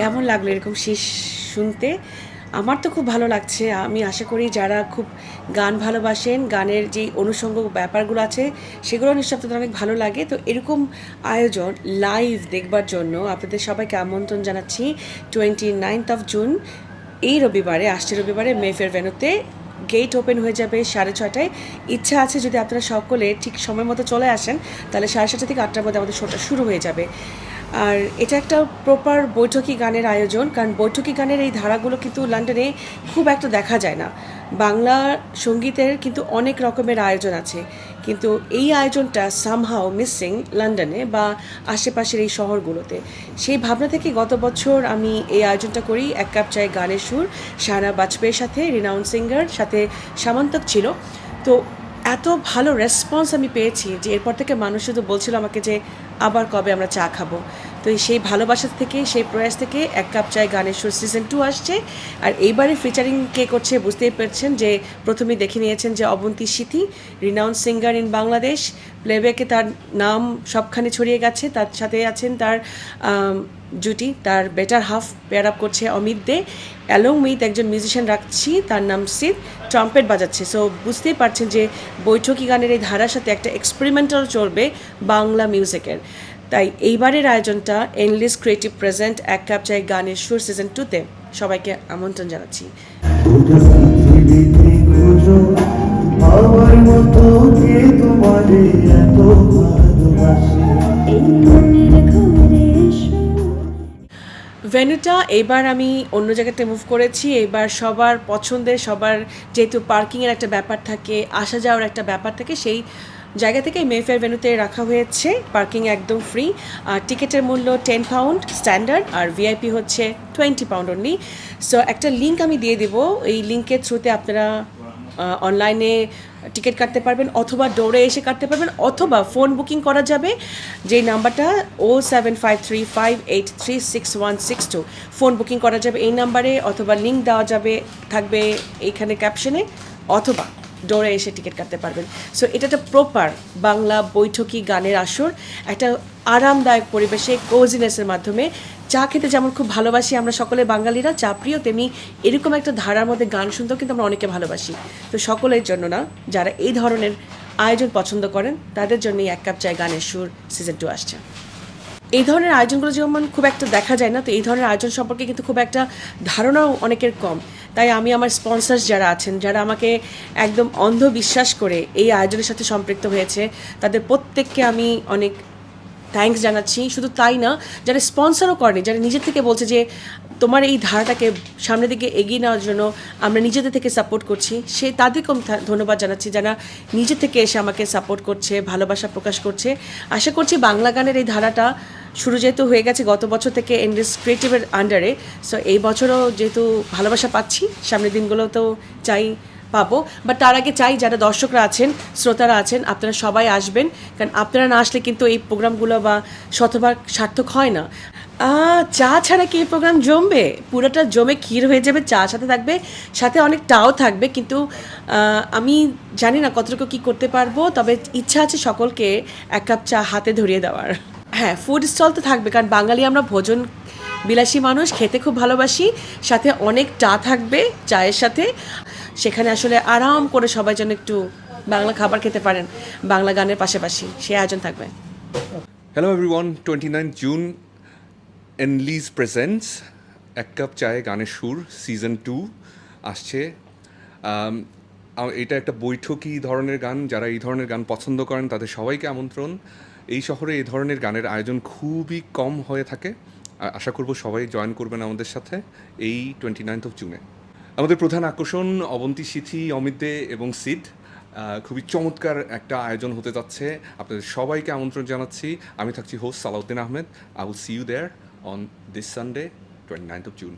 কেমন লাগল এরকম শেষ শুনতে? আমার তো খুব ভালো লাগছে। আমি আশা করি যারা খুব গান ভালোবাসেন, গানের যে অনুষঙ্গ ব্যাপারগুলো আছে, সেগুলো নিশ্চয় আপনাদের অনেক ভালো লাগে। তো এরকম আয়োজন লাইভ দেখবার জন্য আপনাদের সবাইকে আমন্ত্রণ জানাচ্ছি টোয়েন্টি নাইনথ অফ জুন এই রবিবারে, আসছে রবিবারে মেফের ভেনুতে। গেট ওপেন হয়ে যাবে সাড়ে ছটায় ইচ্ছা আছে যদি আপনারা সকলে ঠিক সময় মতো চলে আসেন, তাহলে সাড়ে সাতটা থেকে আটটার মধ্যে আমাদের শোটা শুরু হয়ে যাবে। আর এটা একটা প্রপার বৈঠকি গানের আয়োজন, কারণ বৈঠকি গানের এই ধারাগুলো কিন্তু লন্ডনে খুব একটা দেখা যায় না। বাংলা সঙ্গীতের কিন্তু অনেক রকমের আয়োজন আছে, কিন্তু এই আয়োজনটা সামহাও মিসিং লন্ডনে বা আশেপাশের এই শহরগুলোতে। সেই ভাবনা থেকে গত বছর আমি এই আয়োজনটা করি, এক কাপ চায় গানের সুর সারা বাজপেয়ীর সাথে রিনাউন্ড সিঙ্গার সাথে সামন্তক ছিল। তো এত ভালো রেসপন্স আমি পেয়েছি যে এরপর থেকে মানুষ শুধু বলছিল আমাকে যে, আবার কবে আমরা চা খাব? তো সেই ভালোবাসা থেকে, সেই প্রয়াস থেকে এক কাপ চায় গানের সুর সিজন টু আসছে। আর এইবারে ফিচারিং কে করছে বুঝতেই পারছেন যে প্রথমেই দেখে নিয়েছেন যে Abanti Sithi renowned singer in Bangladesh প্লেব্যাকে তার নাম সবখানে ছড়িয়ে গেছে। তার সাথে আছেন তার জুটি, তার বেটার হাফ পেয়ার আপ করছে অমিত দে। অ্যালং উইথ একজন মিউজিশিয়ান রাখছি, তার নাম সিদ ট্রাম্পেট বাজাচ্ছে। সো বুঝতেই পারছেন যে বৈঠকি গানের এই ধারার সাথে একটা এক্সপেরিমেন্টাল চলবে বাংলা মিউজিকের তাই এইবারের আয়োজনটা এনলিস ক্রিয়েটিভ প্রেজেন্ট এক কাপ চাই গানের সুর সিজন টুতে সবাইকে আমন্ত্রণ জানাচ্ছি। ভেনুটা এবার আমি অন্য জায়গাতে মুভ করেছি এবার সবার পছন্দের সবার যেহেতু পার্কিংয়ের একটা ব্যাপার থাকে আসা যাওয়ার একটা ব্যাপার থাকে সেই জায়গা থেকে মেফেয়ার ভেনুতে রাখা হয়েছে। পার্কিং একদম ফ্রি আর টিকিটের মূল্য টেন পাউন্ড স্ট্যান্ডার্ড আর ভিআইপি হচ্ছে টোয়েন্টি পাউন্ড অনলি সো একটা লিঙ্ক আমি দিয়ে দিব। এই লিঙ্কের থ্রুতে আপনারা অনলাইনে টিকিট কাটতে পারবেন অথবা ডোরে এসে কাটতে পারবেন অথবা ফোন বুকিং করা যাবে। যে নাম্বারটা O seven five three five eight three six one six two phone booking করা যাবে এই নাম্বারে অথবা লিঙ্ক দেওয়া যাবে, থাকবে এইখানে ক্যাপশনে অথবা ডোরে এসে টিকিট কাটতে পারবেন। সো এটা একটা প্রপার বাংলা বৈঠকি গানের আসর, একটা আরামদায়ক পরিবেশে কোজিনেসের মাধ্যমে। চা খেতে যেমন খুব ভালোবাসি আমরা সকলে বাঙালিরা, চা প্রিয়, তেমনি এরকম একটা ধারার মধ্যে গান শুনতেও কিন্তু আমরা অনেকে ভালোবাসি। তো সকলের জন্য না, যারা এই ধরনের আয়োজন পছন্দ করেন, তাদের জন্যই এক কাপ চায় গানের সুর সিজন টু আসছে। এই ধরনের আয়োজনগুলো যেমন খুব একটা দেখা যায় না, তো এই ধরনের আয়োজন সম্পর্কে কিন্তু খুব একটা ধারণাও অনেকের কম। তাই আমি আমার স্পন্সার্স যারা আছেন, যারা আমাকে একদম অন্ধবিশ্বাস করে এই আয়োজনের সাথে সম্পৃক্ত হয়েছে, তাদের প্রত্যেককে আমি অনেক থ্যাঙ্কস জানাচ্ছি। শুধু তাই না, যারা স্পন্সরও করেনি, যারা নিজের থেকে বলছে যে তোমার এই ধারাটাকে সামনের দিকে এগিয়ে নেওয়ার জন্য আমরা নিজেদের থেকে সাপোর্ট করছি, সে তাদেরকেও ধন্যবাদ জানাচ্ছি যারা নিজে থেকে এসে আমাকে সাপোর্ট করছে, ভালোবাসা প্রকাশ করছে। আশা করছি বাংলা গানের এই ধারাটা শুরু যেহেতু হয়ে গেছে গত বছর থেকে এন্ডিস ক্রিয়েটিভের আন্ডারে সো এই বছরও যেহেতু ভালোবাসা পাচ্ছি, সামনের দিনগুলোতেও চাই। পাবো। বাট তার আগে চাই যারা দর্শকরা আছেন, শ্রোতারা আছেন, আপনারা সবাই আসবেন। কারণ আপনারা না আসলে কিন্তু এই প্রোগ্রামগুলো বা শতভাগ সার্থক হয় না। চা ছাড়া কি এই প্রোগ্রাম জমবে? পুরোটা জমে ক্ষীর হয়ে যাবে, চা সাথে থাকবে, সাথে অনেক টাও থাকবে। কিন্তু আমি জানি না কতটুকু কি করতে পারব, তবে ইচ্ছা আছে সকলকে এক কাপ চা হাতে ধরিয়ে দেওয়ার। হ্যাঁ ফুড স্টল তো থাকবে, কারণ বাঙালি আমরা ভোজন বিলাসী মানুষ, খেতে খুব ভালোবাসি। সাথে অনেক চা থাকবে চায়ের সাথে। সেখানে আসলে আরাম করে সবাই যেন একটু বাংলা খাবার খেতে পারেন বাংলা গানের পাশাপাশি সে আয়োজন থাকবে। Hello everyone, 29th June, এনলিজ প্রেজেন্টস এক কাপ চায়ে গানের সুর সিজন টু আসছে। এটা একটা বৈঠকি ধরনের গান যারা এই ধরনের গান পছন্দ করেন তাদের সবাইকে আমন্ত্রণ। এই শহরে এই ধরনের গানের আয়োজন খুবই কম হয়ে থাকে। আশা করব সবাই জয়েন করবেন আমাদের সাথে এই টোয়েন্টি নাইনথ অফ জুনে আমাদের প্রধান আকর্ষণ অবন্তী সিথি, অমিত দে এবং সিড খুবই চমৎকার একটা আয়োজন হতে যাচ্ছে। আপনাদের সবাইকে আমন্ত্রণ জানাচ্ছি। আমি থাকছি host Salauddin Ahmed. I will see you there on this Sunday twenty ninth of June